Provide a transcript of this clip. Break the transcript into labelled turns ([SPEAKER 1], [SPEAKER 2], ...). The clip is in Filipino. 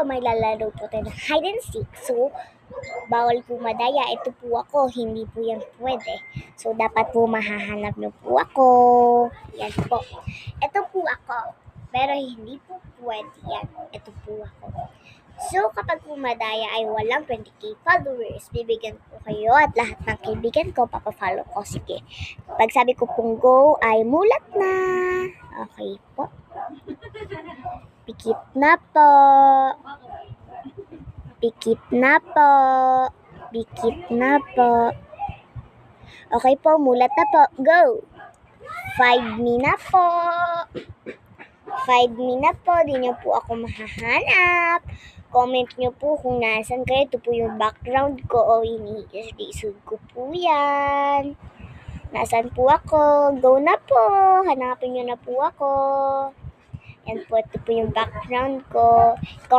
[SPEAKER 1] po, may lalaro po tayo ng hide and seek. So, bawal po madaya. Ito po ako, hindi po yan pwede. So, dapat po mahahanap niyo po ako. Yan po. Ito po ako. Pero hindi po pwede yan. Ito po ako. So, kapag pumadaya ay walang 20k followers, bibigyan ko kayo at lahat ng kaibigan ko, papafollow ko. Sige. Pag sabi ko pong go, ay mulat na. Okay po. Pikit na po. Pikit na po. Pikit na po. Okay po, mulat na po. Go! Five me na po. Five me na po. Di niyo po ako mahahanap. Comment niyo po kung nasan kayo. Ito po yung background ko o ini-isod ko po yan. Nasaan po ako? Go na po. Hanapin niyo na po ako. Yan po, ito po yung background ko. Comment